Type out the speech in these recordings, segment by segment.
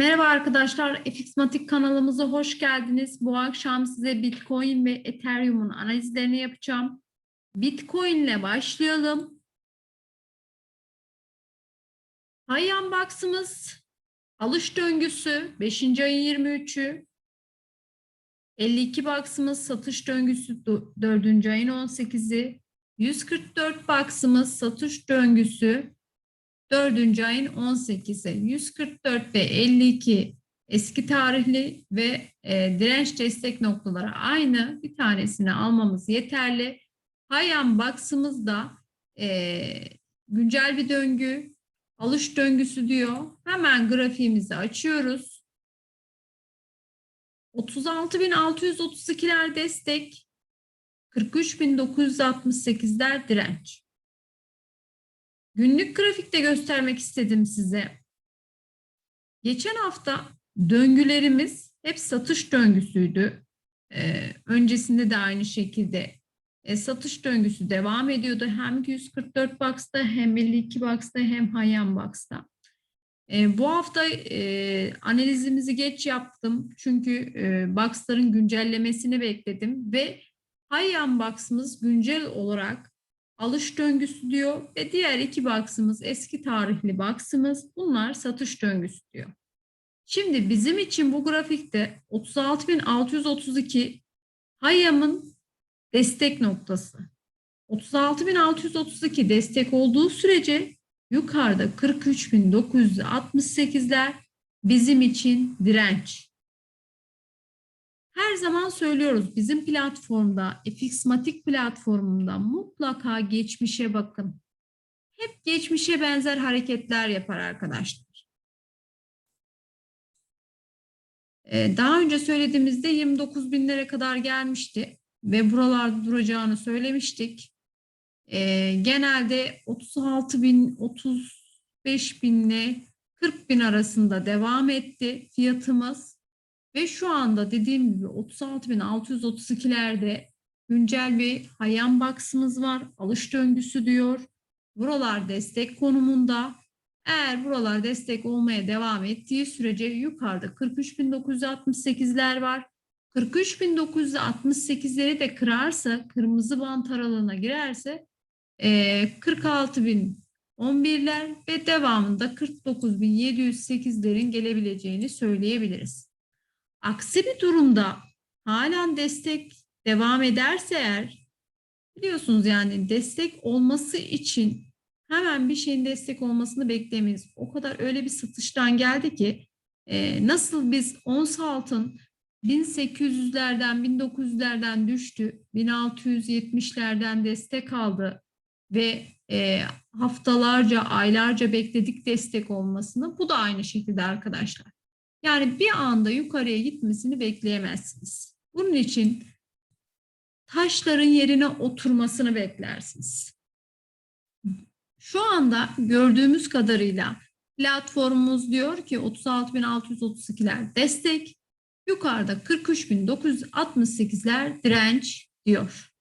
Merhaba arkadaşlar, FXmatik kanalımıza hoş geldiniz. Bu akşam size Bitcoin ve Ethereum'un analizlerini yapacağım. Bitcoin ile başlayalım. Hayyan Box'ımız alış döngüsü 5. ayın 23'ü. 52 Box'ımız satış döngüsü 4. ayın 18'i. 144 Box'ımız satış döngüsü 4. ayın 18'i 144 ve 52 eski tarihli ve e, direnç destek noktaları aynı. Bir tanesini almamız yeterli. Hayan Box'ımızda e, güncel bir döngü, alış döngüsü diyor. Hemen grafiğimizi açıyoruz. 36.632'ler destek, 43.968'ler direnç. Günlük grafikte göstermek istedim size. Geçen hafta döngülerimiz hep satış döngüsüydü. Ee, öncesinde de aynı şekilde e, satış döngüsü devam ediyordu. Hem 144 Box'ta hem 52 Box'ta hem Hayan Box'ta. E, bu hafta e, analizimizi geç yaptım. Çünkü e, Box'ların güncellemesini bekledim ve Hayan Box'ımız güncel olarak alış döngüsü diyor ve diğer iki box'ımız eski tarihli box'ımız bunlar satış döngüsü diyor. Şimdi bizim için bu grafikte 36.632 Hayam'ın destek noktası. 36.632 destek olduğu sürece yukarıda 43.968'ler bizim için direnç. Her zaman söylüyoruz bizim platformda, FXmatik platformunda mutlaka geçmişe bakın. Hep geçmişe benzer hareketler yapar arkadaşlar. Ee, daha önce söylediğimizde 29 binlere kadar gelmişti ve buralarda duracağını söylemiştik. Ee, genelde 36 bin, 35 binle 40 bin arasında devam etti fiyatımız. Ve şu anda dediğim gibi 36.632'lerde güncel bir hayan box'ımız var. Alış döngüsü diyor. Buralar destek konumunda. Eğer buralar destek olmaya devam ettiği sürece yukarıda 43.968'ler var. 43.968'leri de kırarsa, kırmızı bant aralığına girerse 46.011'ler ve devamında 49.708'lerin gelebileceğini söyleyebiliriz. Aksi bir durumda halen destek devam ederse eğer biliyorsunuz yani destek olması için hemen bir şeyin destek olmasını beklemeyiz. O kadar öyle bir satıştan geldi ki e, nasıl biz ons altın 1800'lerden 1900'lerden düştü 1670'lerden destek aldı ve e, haftalarca aylarca bekledik destek olmasını bu da aynı şekilde arkadaşlar. Yani bir anda yukarıya gitmesini bekleyemezsiniz. Bunun için taşların yerine oturmasını beklersiniz. Şu anda gördüğümüz kadarıyla platformumuz diyor ki 36.632'ler destek, yukarıda 43.968'ler direnç diyor.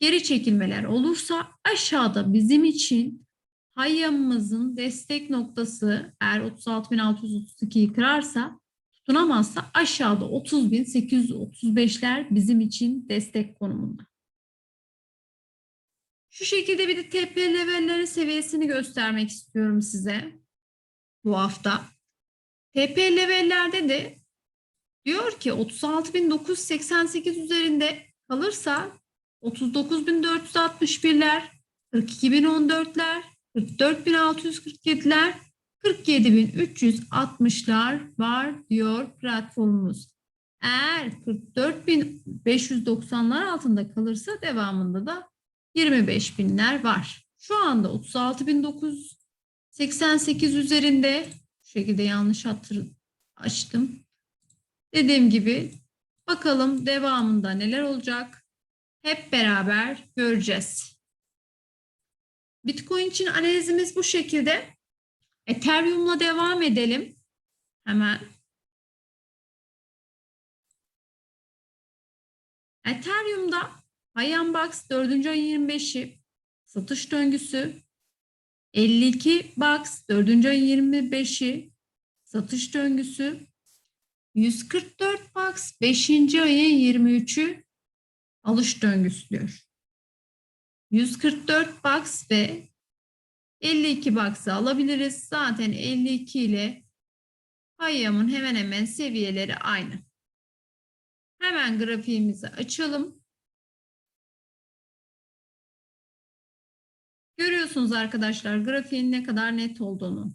Geri çekilmeler olursa aşağıda bizim için hayyamımızın destek noktası eğer 36.632'yi kırarsa tutunamazsa aşağıda 30.835'ler bizim için destek konumunda. Şu şekilde bir de TP levelleri seviyesini göstermek istiyorum size bu hafta. TP levellerde de diyor ki 36.988 üzerinde kalırsa 39.461'ler, 42.014'ler, 44.647'ler 47.360'lar var diyor platformumuz. Eğer 44.590'lar altında kalırsa devamında da 25.000'ler var. Şu anda 36.988 üzerinde şu şekilde yanlış açtım. Dediğim gibi bakalım devamında neler olacak hep beraber göreceğiz. Bitcoin için analizimiz bu şekilde. Ethereum'la devam edelim. Hemen. Ethereum'da Hayan Box 4. ayın 25'i satış döngüsü 52 Box 4. ayın 25'i satış döngüsü. 144 box 5. ayın 23'ü alış döngüsü diyor. 144 box ve 52 box'ı alabiliriz. Zaten 52 ile Hayyam'ın hemen hemen seviyeleri aynı. Hemen grafiğimizi açalım. Görüyorsunuz arkadaşlar grafiğin ne kadar net olduğunu.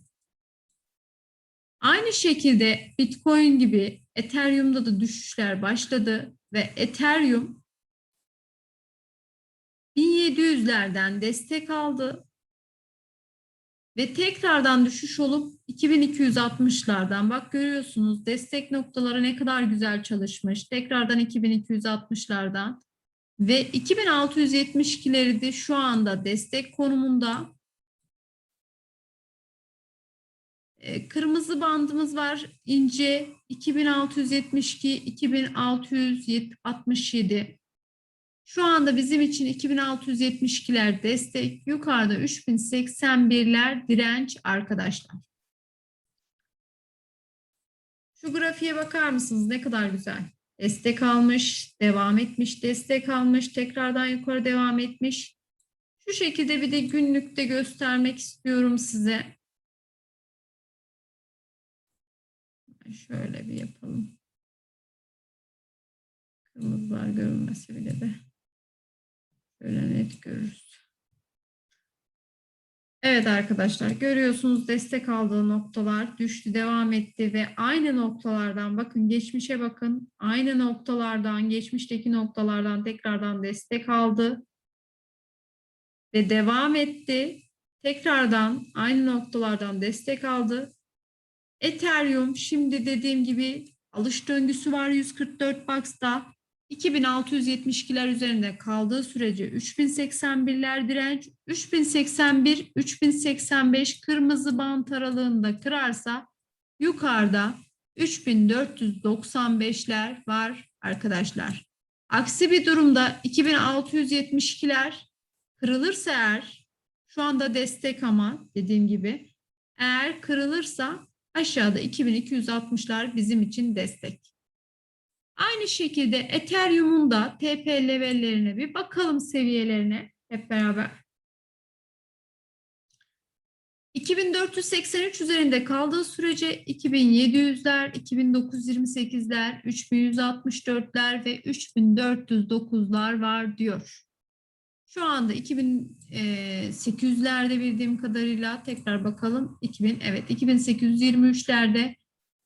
Aynı şekilde Bitcoin gibi Ethereum'da da düşüşler başladı ve Ethereum 1700'lerden destek aldı ve tekrardan düşüş olup 2260'lardan bak görüyorsunuz destek noktaları ne kadar güzel çalışmış. Tekrardan 2260'lardan ve 2672'leri de şu anda destek konumunda. E, Kırmızı bandımız var ince 2672 2667 şu anda bizim için 2672'ler destek, yukarıda 3081'ler direnç arkadaşlar. Şu grafiğe bakar mısınız? Ne kadar güzel. Destek almış, devam etmiş, destek almış, tekrardan yukarı devam etmiş. Şu şekilde bir de günlükte göstermek istiyorum size. Şöyle bir yapalım. Kırmızılar görünmese bile de. Şöyle net görürüz. Evet arkadaşlar görüyorsunuz destek aldığı noktalar düştü devam etti ve aynı noktalardan bakın geçmişe bakın aynı noktalardan geçmişteki noktalardan tekrardan destek aldı ve devam etti. Tekrardan aynı noktalardan destek aldı. Ethereum şimdi dediğim gibi alış döngüsü var 144 box'ta 2672'ler üzerinde kaldığı sürece 3081'ler direnç, 3081, 3085 kırmızı bant aralığında kırarsa yukarıda 3495'ler var arkadaşlar. Aksi bir durumda 2672'ler kırılırsa eğer şu anda destek ama dediğim gibi eğer kırılırsa aşağıda 2260'lar bizim için destek. Aynı şekilde Ethereum'un da TP levellerine bir bakalım seviyelerine hep beraber. 2483 üzerinde kaldığı sürece 2700'ler, 2928'ler, 3164'ler ve 3409'lar var diyor. Şu anda 2800'lerde bildiğim kadarıyla tekrar bakalım. 2000 evet 2823'lerde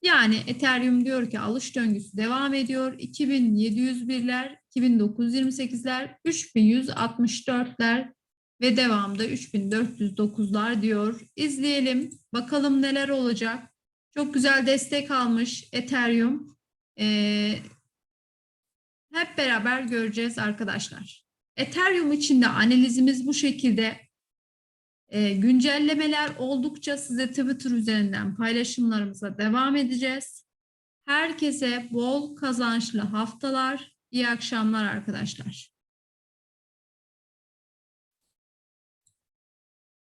yani Ethereum diyor ki alış döngüsü devam ediyor. 2701'ler, 2928'ler, 3164'ler ve devamda 3409'lar diyor. İzleyelim. Bakalım neler olacak. Çok güzel destek almış Ethereum. Ee, hep beraber göreceğiz arkadaşlar. Ethereum için de analizimiz bu şekilde. E, güncellemeler oldukça size Twitter üzerinden paylaşımlarımıza devam edeceğiz. Herkese bol kazançlı haftalar, iyi akşamlar arkadaşlar.